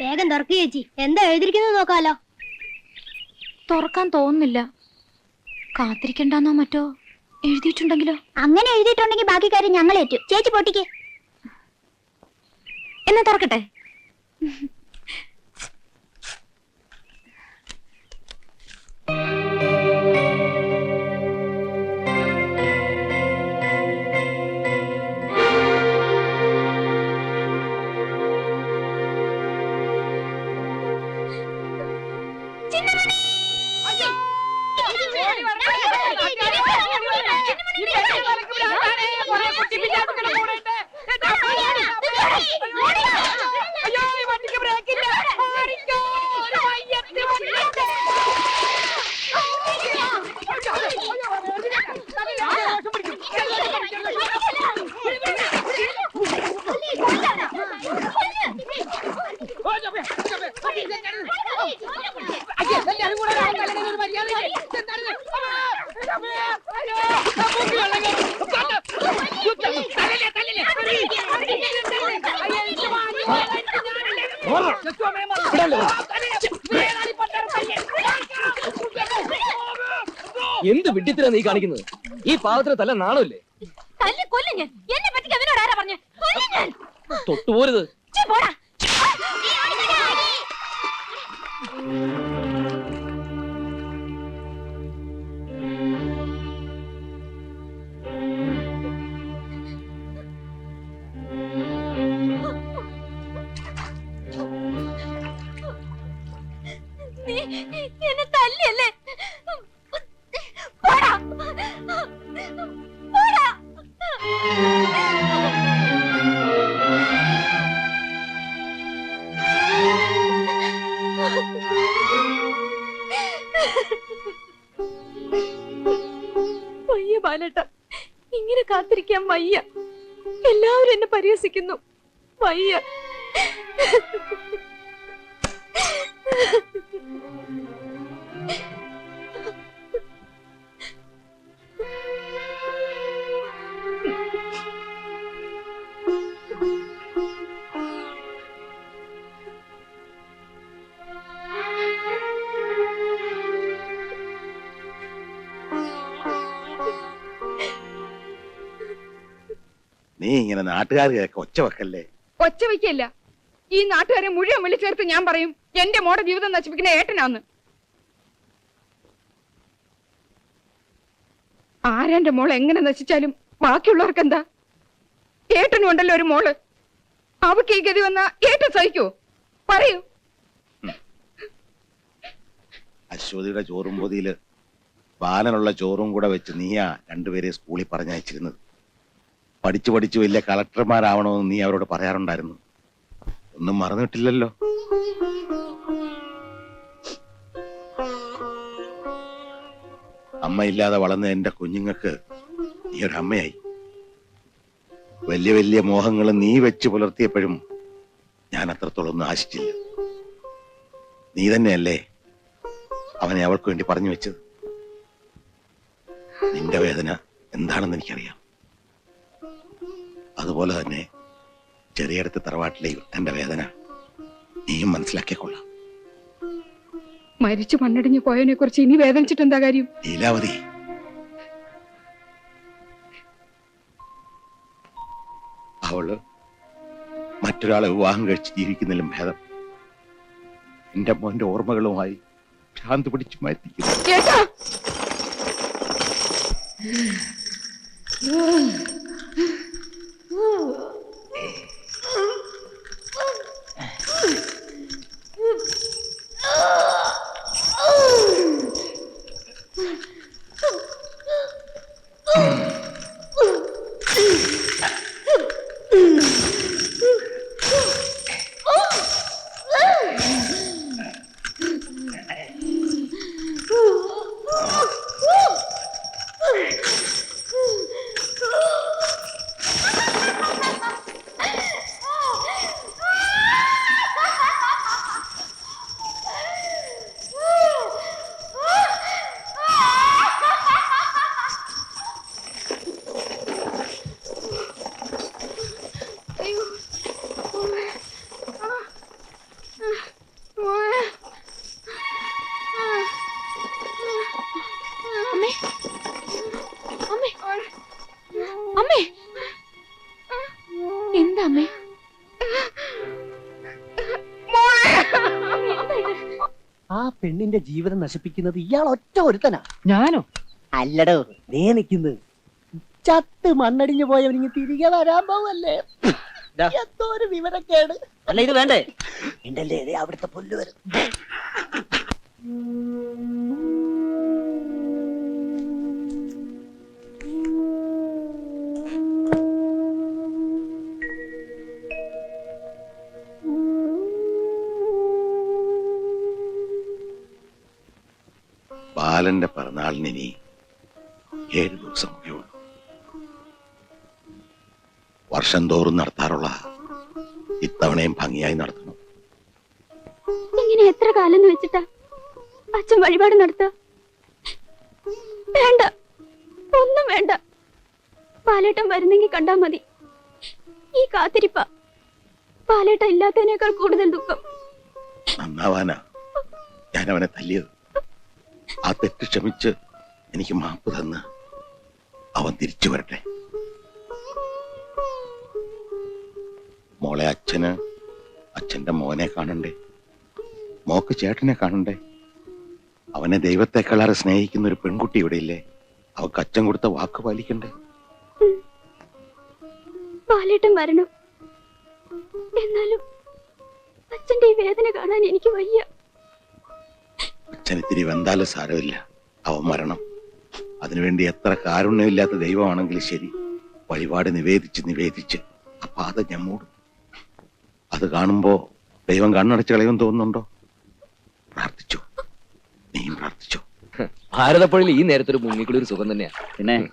വേഗം തുറക്കു ചേച്ചി. എന്താ എഴുതിയിരിക്കുന്നത് നോക്കാലോ. തുറക്കാൻ തോന്നുന്നില്ല. കാത്തിരിക്കണ്ടെന്നോ മറ്റോ? എഴുതിയിട്ടുണ്ടെങ്കിലോ? അങ്ങനെ എഴുതിയിട്ടുണ്ടെങ്കിൽ ബാക്കി കാര്യം ഞങ്ങൾ ഏറ്റു. ചേച്ചി പൊട്ടിക്ക്. എന്നാ തുറക്കട്ടെ? എന്ത് വിഡ്ഢിത്തരാ നീ കാണിക്കുന്നത്? ഈ പാവത്തിന് തല്ല നാണമില്ലേ? തല്ലി കൊല്ലും ഞാൻ. എന്നെ പറ്റി അവനോട് ആരാ പറഞ്ഞു? കൊല്ലും ഞാൻ. തൊട്ടുപോരുത്. ഛെ, പോടാ. നീ കാത്തിരിക്കാൻ വയ്യ. എല്ലാവരും എന്നെ പരിഹസിക്കുന്നു. വയ്യ. നീ ഇങ്ങനെ നാട്ടുകാർ കേൾക്ക ഒച്ച വെക്കല്ലേ? ഒച്ച വെക്കല്ല. ഈ നാട്ടുകാരെ മുഴുവൻ വിളിച്ചേർത്ത് ഞാൻ പറയും എന്റെ മോടെ ജീവിതം നശിപ്പിക്കുന്ന ഏട്ടനാന്ന്. ആരാന്റെ മോൾ എങ്ങനെ നശിച്ചാലും ബാക്കിയുള്ളവർക്ക് എന്താ? ഏട്ടനും ഉണ്ടല്ലോ ഒരു മോൾ. അവക്ക് ഈ ഗതി വന്ന ഏട്ടൻ സഹിക്കോ? പറയൂ. അശ്വതിയുടെ ചോറും പൊതിയിൽ ബാലനുള്ള ചോറും കൂടെ വെച്ച് നീയാ രണ്ടുപേരെ സ്കൂളിൽ പറഞ്ഞയച്ചിരുന്നത്. പഠിച്ചു പഠിച്ചു വലിയ കളക്ടർമാരാവണമെന്ന് നീ അവരോട് പറയാറുണ്ടായിരുന്നു. ഒന്നും മറന്നിട്ടില്ലല്ലോ. അമ്മയില്ലാതെ വളർന്ന എന്റെ കുഞ്ഞുങ്ങൾക്ക് നീ ഒരു അമ്മയായി. വലിയ വലിയ മോഹങ്ങൾ നീ വെച്ച് പുലർത്തിയപ്പോഴും ഞാൻ അത്രത്തോളം ആശിച്ചില്ല. നീ തന്നെയല്ലേ അവനെ അവൾക്ക് വേണ്ടി പറഞ്ഞു വെച്ചത്? നിന്റെ വേദന എന്താണെന്ന് എനിക്കറിയാം. അതുപോലെ തന്നെ ചെറിയടത്ത് തറവാട്ടിലെയും എന്റെ വേദന നീയും മനസ്സിലാക്കിക്കൊള്ളാം മരിച്ചു മണ്ണടിഞ്ഞു പോയതിനെ കുറിച്ച് ഇനി വേദനിച്ചിട്ട് എന്താ കാര്യം? ലീലാവതി. അവൾ മറ്റൊരാളെ വിവാഹം കഴിച്ച് ജീവിക്കുന്നതിലും ഭേദം. എന്റെ മോന്റെ ഓർമ്മകളുമായി ഭ്രാന്ത് പിടിച്ചു മരിക്കുന്നു Mm. അമ്മേ ആ പെണ്ണിന്റെ ജീവിതം നശിപ്പിക്കുന്നത് ഇയാൾ ഒറ്റ ഒരുത്തനാ ഞാനോ അല്ലടോ നീ നിക്കുന്നത് ചത്ത് മണ്ണടിഞ്ഞു പോയവനിങ്ങ് തിരികെ വരാൻ പോവല്ലേ എന്തോരു എന്തോ ഒരു വിവരക്കേട് അല്ല ഇത് വേണ്ടേ എന്റെ അല്ലേ അവിടുത്തെ പുല്ല് വരും ബാലന്റെ പിറന്നാളിന് ഇനി ഏഴ് ദിവസം കൂടിയുള്ളൂ വർഷം തോറും നടത്താറുള്ള ഇത്തവണയും ഭംഗിയായി നടത്തണം. ഇങ്ങനെ എത്ര കാലം വെച്ചിട്ടാ അച്ഛൻ വഴിപാട് നടത്ത? വേണ്ട ഒന്നും വേണ്ട. പാലേട്ടൻ വരുന്നെങ്കിൽ കണ്ടാ മതി. ഈ കാത്തിരിപ്പ. പാലേട്ടം ഇല്ലാത്തതിനേക്കാൾ കൂടുതൽ ദുഃഖം. നന്നാവാനാ. ഞാൻ അവനെ തല്ലിയത്. ആ തെറ്റ് ക്ഷമിച്ച് എനിക്ക് മാപ്പ് തന്ന് അവൻ തിരിച്ചു വരട്ടെ. മോളെ അച്ഛന് അച്ഛന്റെ മോനെ കാണണ്ടേ? മോക്ക് ചേട്ടനെ കാണണ്ടേ? അവനെ ദൈവത്തെക്കാളേറെ സ്നേഹിക്കുന്ന ഒരു പെൺകുട്ടി ഇവിടെ ഇല്ലേ? അവക്ക് അച്ഛൻ കൊടുത്ത വാക്ക് പാലിക്കണ്ടേ? പാലേട്ടൻ വരണം. എന്നാലും അച്ഛന്റെ ഈ വേദന കാണാൻ എനിക്ക് വയ്യ. അച്ഛൻ ഇത്തിരി വെന്താലും സാരമില്ല. അവൻ മരണം. അതിനുവേണ്ടി എത്ര കാരുണ്യമില്ലാത്ത ദൈവമാണെങ്കിലും ശരി. വഴിപാട് നിവേദിച്ച് നിവേദിച്ച് ആ പാത ഞാൻ മൂടും. അത് കാണുമ്പോ ദൈവം കണ്ണടച്ച് കളയും തോന്നുന്നുണ്ടോ? പ്രാർത്ഥിച്ചോ. നീയും പ്രാർത്ഥിച്ചു. ഭാരതപ്പുഴയിൽ ഈ നേരത്തെ ഒരു ഒരു സുഖം തന്നെയാ. പിന്നെ?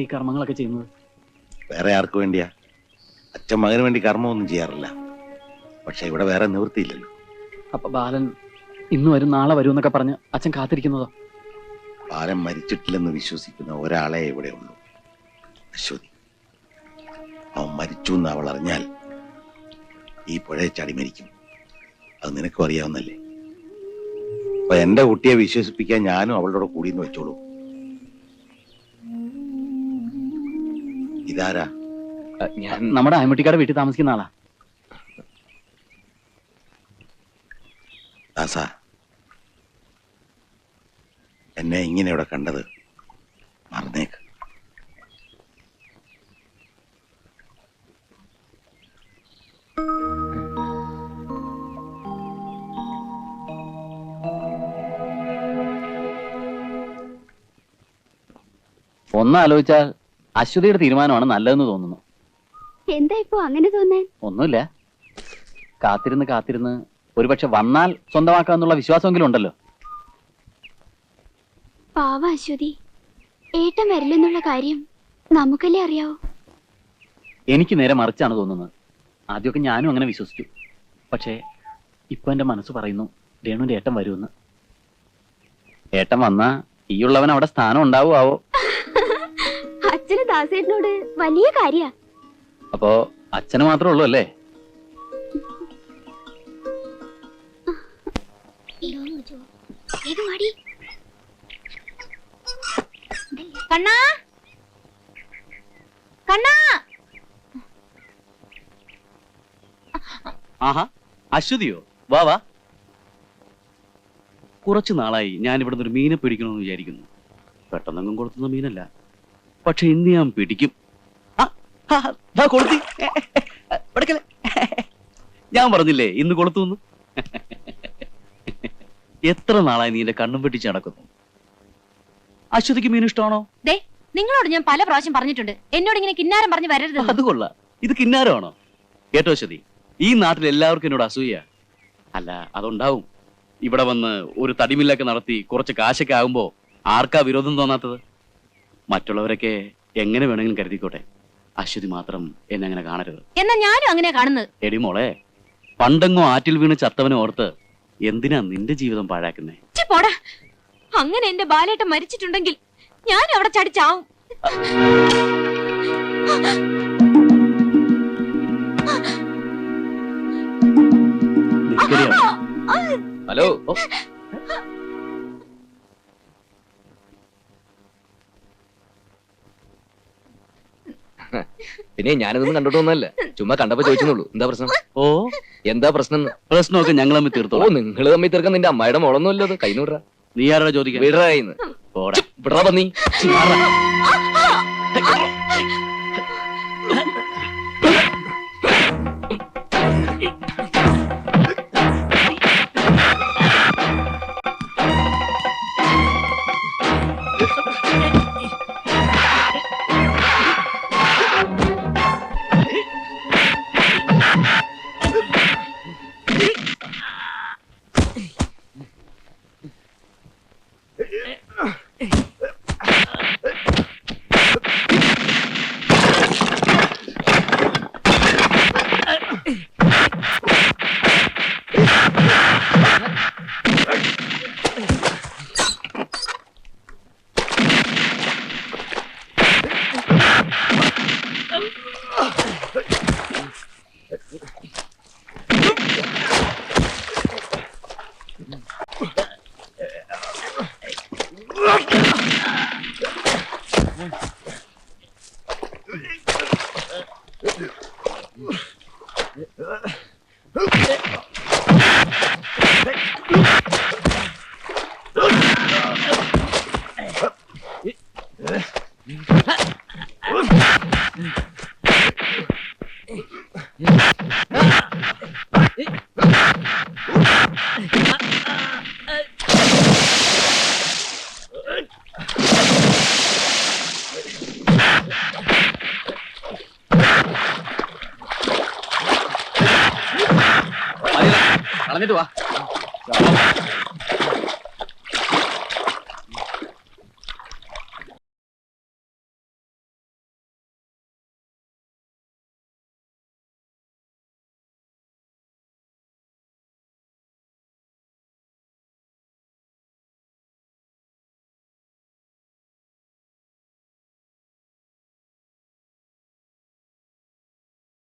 ഈ കർമ്മങ്ങളൊക്കെ ചെയ്യുന്നത്? വേറെ ആർക്ക് വേണ്ടിയാ. അച്ഛൻ മകന് വേണ്ടി കർമ്മമൊന്നും ചെയ്യാറില്ല. പക്ഷെ ഇവിടെ വേറെ നിവൃത്തിയില്ലല്ലോ. അപ്പൊ ബാലൻ ഇന്ന് വരും നാളെ വരും എന്നൊക്കെ പറഞ്ഞ് അച്ഛൻ കാത്തിരിക്കുന്നതോ? ബാലൻ മരിച്ചിട്ടില്ലെന്ന് വിശ്വസിക്കുന്ന ഒരാളെ ഇവിടെ ഉള്ളൂ. അശ്വതി. അവൻ മരിച്ചു എന്ന് അവൾ അറിഞ്ഞാൽ ഈ പുഴയെ ചാടി മരിക്കും. അത് നിനക്കും അറിയാവുന്നല്ലേ? അപ്പൊ എന്റെ കുട്ടിയെ വിശ്വസിപ്പിക്കാൻ ഞാനും അവളുടെ കൂടെ കൂടിയെന്ന് വെച്ചോളൂ. ഇതാരാ? ഞാൻ നമ്മുടെ അയമുട്ടിക്കാട് വീട്ടിൽ താമസിക്കുന്ന ആളാ. ദാസ എന്നെ ഇങ്ങനെ ഇവിടെ കണ്ടത് മറന്നേക്ക്. ഒന്ന് ആലോചിച്ചാൽ അശ്വതിയുടെ തീരുമാനമാണ് നല്ലതെന്ന് തോന്നുന്നു. എന്താ ഇപ്പൊ അങ്ങനെ തോന്നാൻ? ഒന്നുമില്ല. കാത്തിരുന്ന് കാത്തിരുന്ന് ഒരുപക്ഷെ വന്നാൽ സ്വന്തമാക്കാന്നുള്ള വിശ്വാസമെങ്കിലും ഉണ്ടല്ലോ. പാവ അശ്വതി. ഏട്ടൻ വരില്ലെന്നുള്ള കാര്യം നമുക്കല്ലേ അറിയാവോ? എനിക്ക് നേരെ മറിച്ചാണ് തോന്നുന്നത്. ആദ്യമൊക്കെ ഞാനും അങ്ങനെ വിശ്വസിച്ചു. പക്ഷേ ഇപ്പൊ എന്റെ മനസ്സ് പറയുന്നു രേണുവിന്റെ ഏട്ടൻ വരുമെന്ന്. ഏട്ടൻ വന്നാ ഉള്ളവൻ അവിടെ സ്ഥാനം ഉണ്ടാവുമാവോ? ദാസേട്ടനോട് വലിയ കാര്യ. അപ്പോ അച്ഛന് മാത്രമേ ഉള്ളൂ അല്ലേ? കണ്ണാ? കണ്ണാ? ആഹാ അശ്വതിയോ? വാ വാ. കുറച്ചു നാളായി ഞാൻ ഇവിടുന്ന് ഒരു മീനെ പിടിക്കണമെന്ന് വിചാരിക്കുന്നു. പെട്ടെന്നെങ്ങും കൊടുത്തുന്ന മീനല്ല. പക്ഷെ ഇന്ന് ഞാൻ പിടിക്കും. കൊളുത്തി. ഞാൻ പറഞ്ഞില്ലേ ഇന്ന് കൊളുത്തുന്നു എത്ര നാളായി നീ എന്റെ കണ്ണും വെട്ടിച്ച് നടക്കുന്നു? അശ്വതിക്ക് മീൻ ഇഷ്ടമാണോ? ദേ നിങ്ങളോട് ഞാൻ പല പ്രാവശ്യം പറഞ്ഞിട്ടുണ്ട്. എന്നോട് ഇങ്ങനെ കിന്നാരം പറഞ്ഞു വരരുത് അത് കൊള്ളാം. ഇത് കിന്നാരമാണോ? കേട്ടോ അശ്വതി ഈ നാട്ടിൽ എല്ലാവർക്കും എന്നോട് അസൂയ. അല്ല അതുണ്ടാവും. ഇവിടെ വന്ന് ഒരു തടിമില്ലൊക്കെ നടത്തി കുറച്ച് കാശൊക്കെ ആകുമ്പോ ആർക്കാ വിരോധം തോന്നാത്തത്? മറ്റുള്ളവരൊക്കെ എങ്ങനെ വേണമെങ്കിലും കരുതിക്കോട്ടെ. അശ്വതി മാത്രം എന്നെ അങ്ങനെ കാണരുത്. എന്നാ ഞാനും അങ്ങനെ കാണുന്നത്. എടി മോളെ പണ്ടെങ്ങോ ആറ്റിൽ വീണ് ചത്തവനെ ഓർത്ത് എന്തിനാ നിന്റെ ജീവിതം പാഴാക്കുന്നേ? പോടാ. അങ്ങനെ എന്റെ ബാലേട്ട മരിച്ചിട്ടുണ്ടെങ്കിൽ ഞാൻ അവിടെ ചടിച്ചാവും. ഹലോ പിന്നെ ഞാനിതൊന്നും കണ്ടിട്ട് ഒന്നല്ല ചുമ്മാ കണ്ടപ്പോ ചോദിച്ചെന്നുള്ളൂ. എന്താ പ്രശ്നം? ഓ? എന്താ പ്രശ്നം? പ്രശ്നമൊക്കെ ഞങ്ങൾ തമ്മിൽ ഓ നിങ്ങൾ നിങ്ങൾ തമ്മിൽ തീർക്കാൻ നിന്റെ അമ്മയുടെ മോളൊന്നും അല്ലത് കൈ നൂറ നീ ആരാ ചോദിക്കാൻ? വിടറായിന്ന്. പോടാ. വിടറ പന്നി.